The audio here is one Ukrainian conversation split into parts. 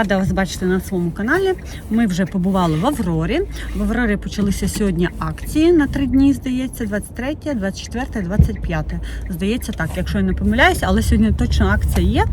рада вас бачити на своєму каналі. Ми вже побували в Аврорі. В Аврорі почалися сьогодні акції на три дні, здається, 23, 24, 25. Здається, так, якщо я не помиляюся, але сьогодні точно акція є.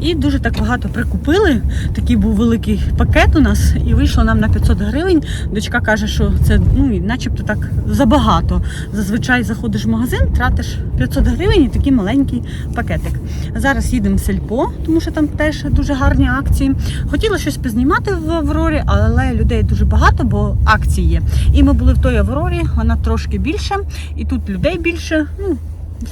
І дуже так багато прикупили. Такий був великий пакет у нас, і вийшло нам на 500 гривень. Дочка каже, що це ну, начебто так забагато. Зазвичай заходиш в магазин, тратиш 500 гривень і такий маленький пакетик. Зараз їдемо в сельпо, тому що там теж дуже гарні акції. Хотіла щось познімати в Аврорі, але людей дуже багато, бо акції є. І ми були в той Аврорі, вона трошки більше, і тут людей більше. Ну,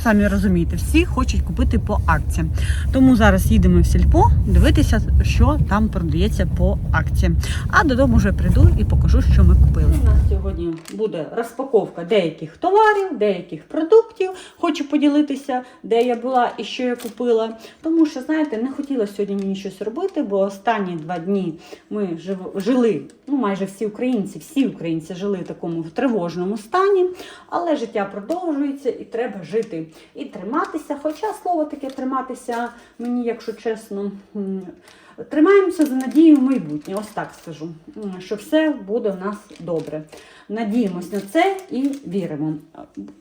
Самі розумієте, всі хочуть купити по акціям. Тому зараз їдемо в сільпо дивитися, що там продається по акціям. А додому вже прийду і покажу, що ми купили. У нас сьогодні буде розпаковка деяких товарів, деяких продуктів. Хочу поділитися, де я була і що я купила. Тому що, знаєте, не хотіла сьогодні мені щось робити, бо останні два дні ми жили, ну майже всі українці, всі українці жили в такому тривожному стані, але життя продовжується і треба жити і триматися. Хоча слово таке триматися мені, якщо чесно. Тримаємося за надією в майбутнє, ось так скажу, що все буде в нас добре. Надіємось на це і віримо.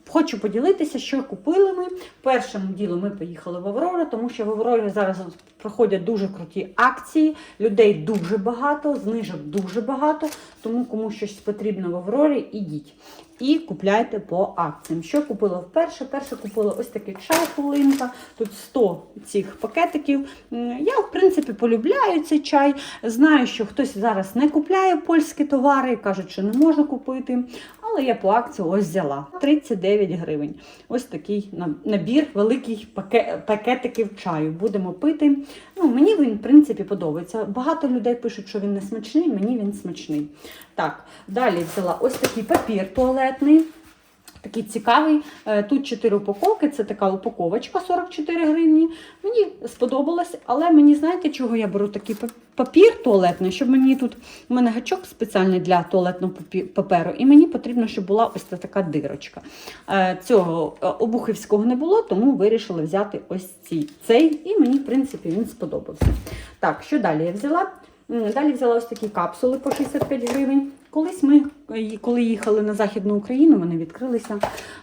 Хочу поділитися, що купили ми. Першим ділом ми поїхали в Аврору, тому що в Аврорі зараз проходять дуже круті акції, людей дуже багато, знижок дуже багато. Тому кому щось потрібно в Аврорі, ідіть і купляйте по акціям. Що купила вперше? Перше купила ось такий чай хвилинка. Тут 100 цих пакетиків. Я, в принципі, полюбляю цей чай. Знаю, що хтось зараз не купляє польські товари, кажуть, що не можна купити. Але я по акції ось взяла 39 гривень. Ось такий на- набір, великий паке- пакетиків чаю. Будемо пити. Ну, мені він, в принципі, подобається. Багато людей пишуть, що він не смачний, мені він смачний. Так, далі взяла ось такий папір туалетний. Такий цікавий. Е, Тут 4 упаковки, це така упаковочка 44 гривні. Мені сподобалось, але мені знаєте, чого я беру такий папір туалетний, щоб мені тут у мене гачок спеціальний для туалетного паперу, і мені потрібно, щоб була ось така дирочка. Е, Цього е, обухівського не було, тому вирішила взяти ось цей, і мені, в принципі, він сподобався. Так, що далі я взяла? Далі взяла ось такі капсули по 65 гривень. Колись ми, е, коли їхали на Західну Україну, вони відкрилися.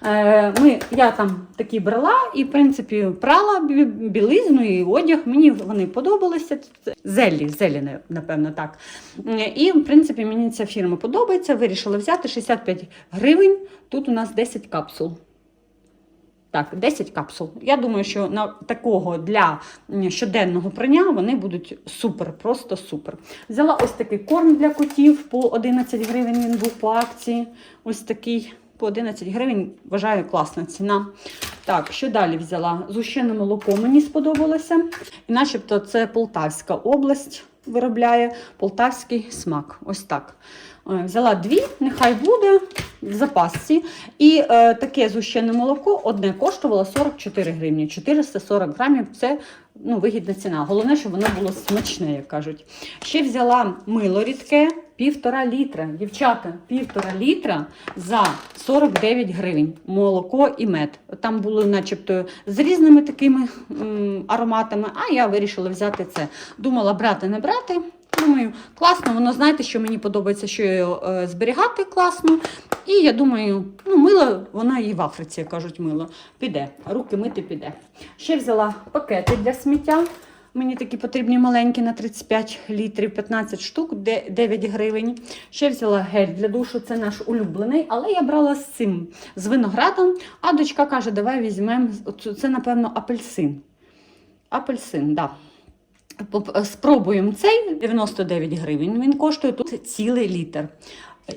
Е, Ми, я там такі брала і, в принципі, прала білизну і одяг. Мені вони подобалися. Зелі, зелі, напевно, так. І, в принципі, мені ця фірма подобається. Вирішила взяти 65 гривень. Тут у нас 10 капсул. Так, 10 капсул. Я думаю, що на такого для щоденного прання вони будуть супер, просто супер. Взяла ось такий корм для котів по 11 гривень. Він був по акції. Ось такий по 11 гривень. Вважаю, класна ціна. Так, що далі взяла? Зущене молоко мені сподобалося. І начебто це Полтавська область виробляє полтавський смак. Ось так. Е, Взяла дві, нехай буде в запасці. І е, таке зущене молоко одне коштувало 44 гривні. 440 грамів це ну, вигідна ціна. Головне, щоб воно було смачне, як кажуть. Ще взяла мило рідке, півтора літра. Дівчата, півтора літра за 49 гривень. Молоко і мед. Там було начебто з різними такими м, ароматами, а я вирішила взяти це. Думала брати, не брати. Думаю, класно, воно знаєте, що мені подобається, що його е, зберігати класно. І я думаю, ну, мило, вона і в Африці, кажуть, мило. Піде, руки мити піде. Ще взяла пакети для сміття. Мені такі потрібні маленькі на 35 літрів, 15 штук, 9 гривень. Ще взяла гель для душу, це наш улюблений, але я брала з цим, з виноградом. А дочка каже, давай візьмемо, це, напевно, апельсин. Апельсин. Да. Спробуємо цей 99 гривень. Він коштує тут цілий літр.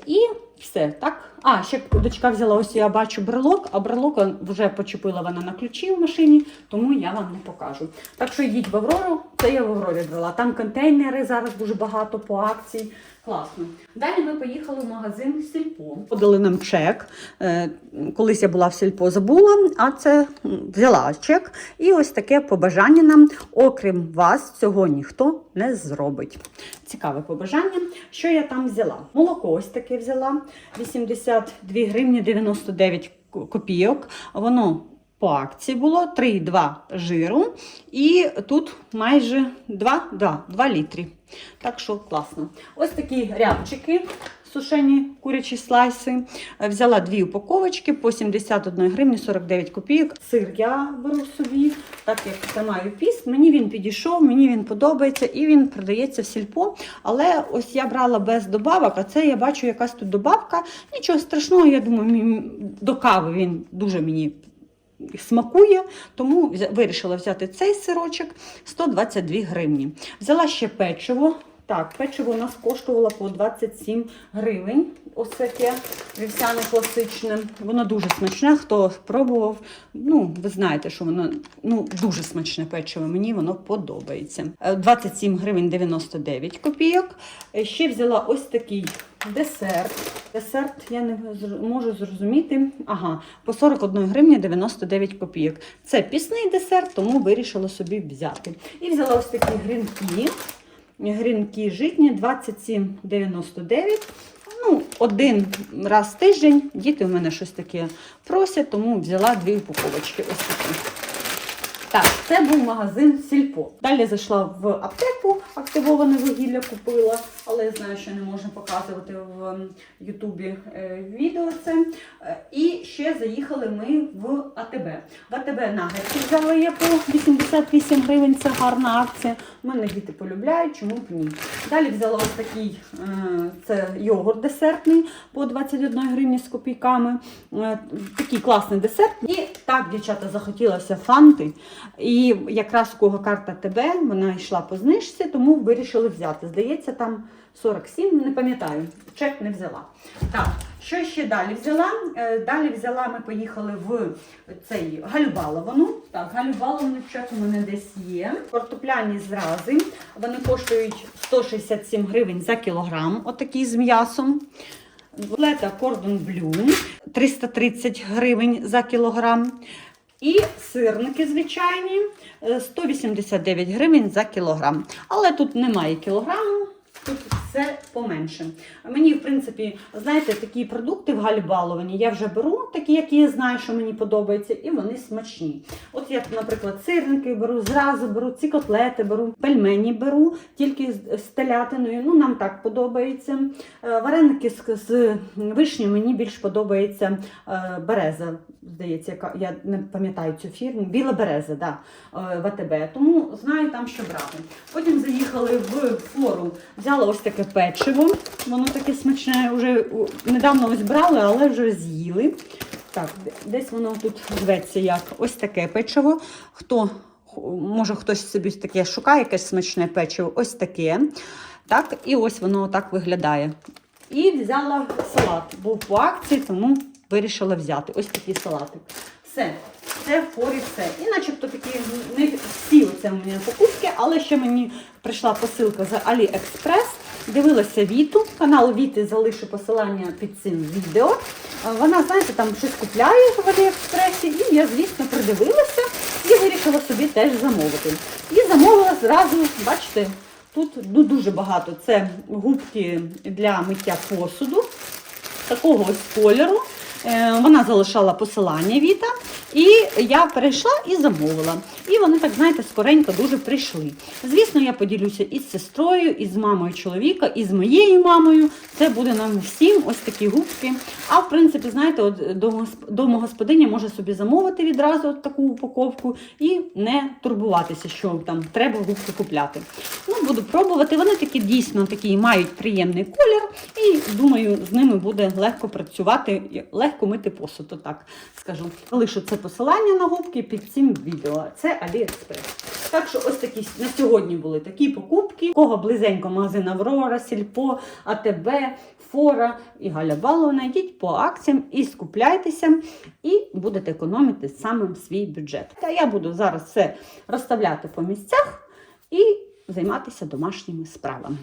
І все, так. А, ще дочка взяла ось я бачу брелок, а брелок вже почепила вона на ключі в машині, тому я вам не покажу. Так що йдіть в Аврору, це я в Аврорі брала. Там контейнери зараз дуже багато по акції. Класно. Далі ми поїхали в магазин Сільпо. Подали нам чек. Е, Колись я була в Сільпо, забула, а це взяла чек. І ось таке побажання нам, окрім вас, цього ніхто не зробить. Цікаве побажання. Що я там взяла? Молоко ось таке взяла. 82 гривні 99 копійок. Воно по акції було 3,2 жиру. І тут майже 2, да, 2 літри. Так що класно. Ось такі рябчики. Сушені курячі слайси. Е, Взяла дві упаковочки по 71 гривні 49 копійок. Сир я беру собі, так як тримаю піст. Мені він підійшов, мені він подобається і він продається в сільпо. Але ось я брала без добавок, а це я бачу якась тут добавка. Нічого страшного, я думаю, до кави він дуже мені смакує, тому вирішила взяти цей сирочок 122 гривні. Взяла ще печиво. Так, печиво у нас коштувало по 27 гривень. Ось таке вівсяне класичне. Воно дуже смачне. Хто пробував, ну ви знаєте, що воно ну дуже смачне печиво. Мені воно подобається. Е, 27 гривень 99 копійок. Е, Ще взяла ось такий десерт. Десерт я не можу зрозуміти. Ага, по 41 гривні 99 копійок. Це пісний десерт, тому вирішила собі взяти. І взяла ось такі грінки. Грінки житні 27,99. Ну, один раз в тиждень діти у мене щось таке просять, тому взяла дві упаковочки. Ось такі. Так, це був магазин Сільпо. Далі зайшла в аптеку, активоване вугілля купила, але я знаю, що не можна показувати в ем, Ютубі е, відео це. Е, І ще заїхали ми в АТБ. В АТБ нагетси взяли я по 88 гривень, це гарна акція. Мене діти полюбляють, чому б ні. Далі взяла ось такий е, це йогурт десертний по 21 гривні з копійками. Такий класний десерт. І так, дівчата, захотілося фанти. І якраз у кого карта ТБ, вона йшла по знижці, тому вирішили взяти. Здається, там 47, не пам'ятаю, чек не взяла. Так, що ще далі взяла? Е, Далі взяла, ми поїхали в цей Галюбаловану. Так, Галюбаловану чек у мене десь є. Картопляні зрази. Вони коштують 167 гривень за кілограм, отакі з м'ясом. Лета Кордон Блю 330 гривень за кілограм. І сирники звичайні е, 189 гривень за кілограм. Але тут немає кілограму, тут все поменше. Мені, в принципі, знаєте, такі продукти в гальбаловані я вже беру, такі, які я знаю, що мені подобаються, і вони смачні. От я, наприклад, сирники беру, зразу беру, ці котлети беру, пельмені беру, тільки з, телятиною. Ну, нам так подобається. Е, Вареники з, з вишнею мені більш подобається е, береза. Здається, яка я не пам'ятаю цю фірму. Біла береза, да, е, в. Тому знаю там, що брати. Потім заїхали в форум, взяла ось таке печиво. Воно таке смачне, вже недавно ось брали, але вже з'їли. Так, десь воно тут зветься як ось таке печиво. Хто може хтось собі таке шукає, якесь смачне печиво, ось таке. Так, і ось воно так виглядає. І взяла салат. Був по акції, тому вирішила взяти ось такий салатик. Це в форі все. І начебто такі не всі оце у мене покупки, але ще мені прийшла посилка з AliExpress. Дивилася Віту. Канал Віти залишу посилання під цим відео. Вона, знаєте, там щось купляє в Аліекспресі, і я, звісно, придивилася і вирішила собі теж замовити. І замовила зразу, бачите, тут ну, дуже багато. Це губки для миття посуду такого ось кольору. Е, Вона залишала посилання Віта, і я перейшла і замовила. І вони, так знаєте, скоренько дуже прийшли. Звісно, я поділюся із сестрою, і з мамою чоловіка, і з моєю мамою. Це буде нам всім ось такі губки. А в принципі, знаєте, от домогосподиня може собі замовити відразу от таку упаковку і не турбуватися, що там треба губки купляти. Ну, буду пробувати. Вони такі дійсно такі мають приємний колір, і думаю, з ними буде легко працювати, легко мити посуд, так скажу. Лишу це посилання на губки під цим відео. Це AliExpress. Так що ось такі на сьогодні були такі покупки. Кого близенько магазин Аврора, Сільпо, АТБ, Фора і Галя Баловна. Йдіть по акціям і скупляйтеся, і будете економити саме свій бюджет. Та я буду зараз все розставляти по місцях і займатися домашніми справами.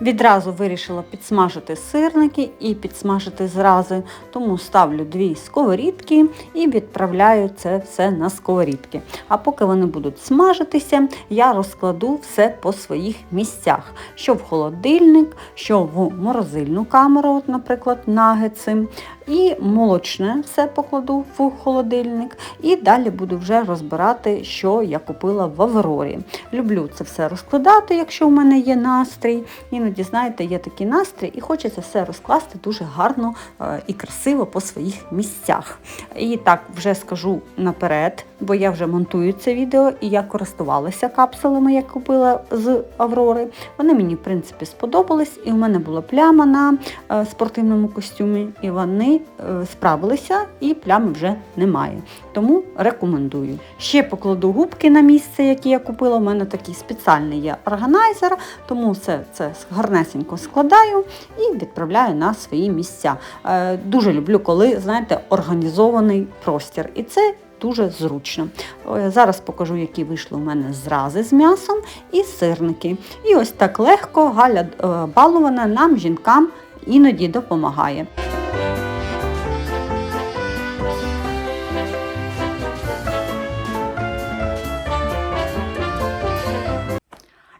Відразу вирішила підсмажити сирники і підсмажити зрази, тому ставлю дві сковорідки і відправляю це все на сковорідки. А поки вони будуть смажитися, я розкладу все по своїх місцях: що в холодильник, що в морозильну камеру, от, наприклад, нагетси, І молочне все покладу в холодильник. І далі буду вже розбирати, що я купила в Аврорі. Люблю це все розкладати, якщо в мене є настрій. Іноді, знаєте, є такий настрій, і хочеться все розкласти дуже гарно е, і красиво по своїх місцях. І так вже скажу наперед, бо я вже монтую це відео і я користувалася капсулами, я купила з Аврори. Вони мені, в принципі, сподобались, і в мене була пляма на е, спортивному костюмі, і вони е, справилися, і плями вже немає. Тому рекомендую. Ще покладу губки на місце, які я купила. У мене такий спеціальний є органайзер, тому все це гарнесенько складаю і відправляю на свої місця. Е, Дуже люблю, коли знаєте, організований простір. І це дуже зручно. Е, Зараз покажу, які вийшли у мене зрази з м'ясом і сирники. І ось так легко Галя е, балована нам, жінкам, іноді допомагає.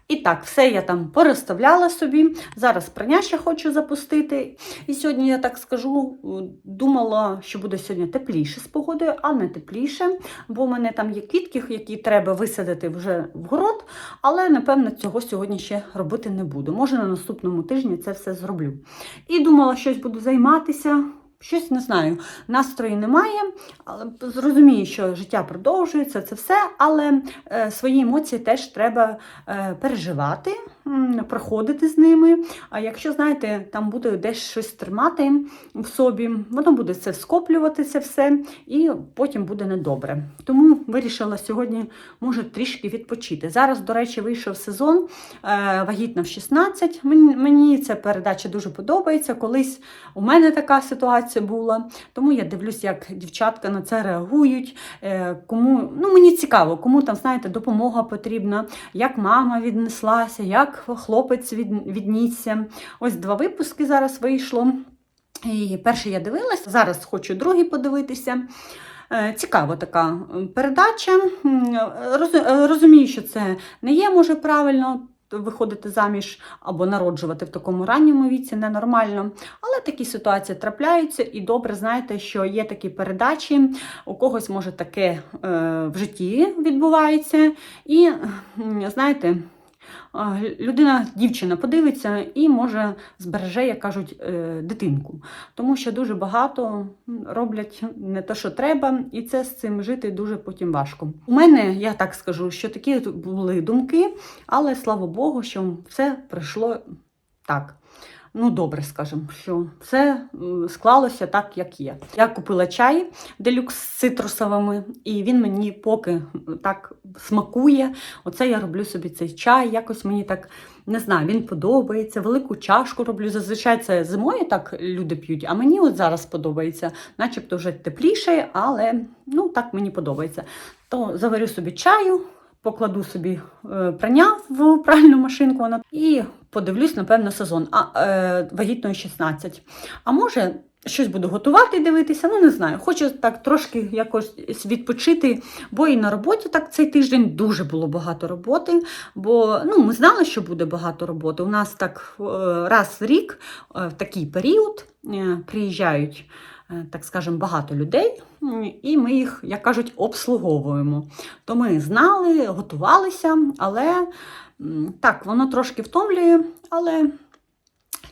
І так, все я там порозставляла собі. Зараз ще хочу запустити. І сьогодні, я так скажу, думала, що буде сьогодні тепліше з погодою, а не тепліше, бо в мене там є квітки, які треба висадити вже в город, але, напевно, цього сьогодні ще робити не буду. Може, на наступному тижні це все зроблю. І думала, щось буду займатися. Щось не знаю, настрою немає, але зрозумію, що життя продовжується, це все, але е, свої емоції теж треба е, переживати, проходити з ними. А якщо, знаєте, там буде десь щось тримати в собі, воно буде це скоплюватися все, і потім буде недобре. Тому вирішила сьогодні, може, трішки відпочити. Зараз, до речі, вийшов сезон е, вагітна в 16. Мені, мені ця передача дуже подобається. Колись у мене така ситуація була, тому я дивлюсь, як дівчатка на це реагують. е, Кому ну мені цікаво, кому там знаєте, допомога потрібна, як мама віднеслася, як хлопець від, віднісся. Ось два випуски зараз вийшло. І перший я дивилась, зараз хочу другий подивитися. Е, Цікава така передача. Е, Розумію, що це не є, може, правильно виходити заміж або народжувати в такому ранньому віці ненормально. Але такі ситуації трапляються, і добре знаєте, що є такі передачі, у когось може таке е, в житті відбувається. І знаєте. Людина, дівчина подивиться і може збереже, як кажуть, е, дитинку. Тому що дуже багато роблять не те, що треба, і це з цим жити дуже потім важко. У мене, я так скажу, що такі були думки, але слава Богу, що все пройшло так. Ну, добре, скажемо, що все склалося так, як є. Я купила чай делюкс з цитрусовими, і він мені поки так смакує. Оце я роблю собі цей чай. Якось мені так не знаю, він подобається. Велику чашку роблю. Зазвичай це зимою так люди п'ють, а мені от зараз подобається, начебто вже тепліше, але ну так мені подобається. То заварю собі чаю. Покладу собі е, прання в пральну машинку і подивлюсь, напевно, сезон. А е, вагітної 16. А може, щось буду готувати і дивитися, ну не знаю. Хочу так трошки якось відпочити, бо і на роботі так цей тиждень дуже було багато роботи. Бо ну, ми знали, що буде багато роботи. У нас так е, раз в рік е, в такий період е, приїжджають. е, Так скажемо, багато людей, і ми їх, як кажуть, обслуговуємо. То ми знали, готувалися, але так, воно трошки втомлює, але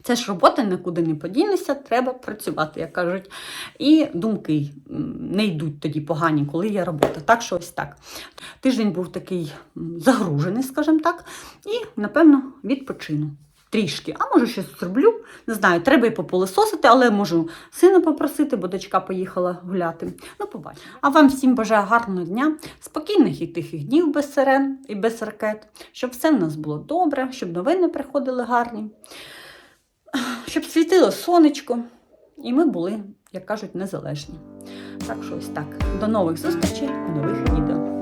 це ж робота нікуди не подінешся, треба працювати, як кажуть. І думки не йдуть тоді погані, коли є робота. Так що ось так. Тиждень був такий загружений, скажімо так, і, напевно, відпочину. Трішки, а може щось зроблю. Не знаю, треба і попилисосити, але можу сина попросити, бо дочка поїхала гуляти. Ну, побачимо. А вам всім бажаю гарного дня, спокійних і тихих днів без сирен і без ракет, щоб все в нас було добре, щоб новини приходили гарні, щоб світило сонечко, і ми були, як кажуть, незалежні. Так що ось так. До нових зустрічей нових відео.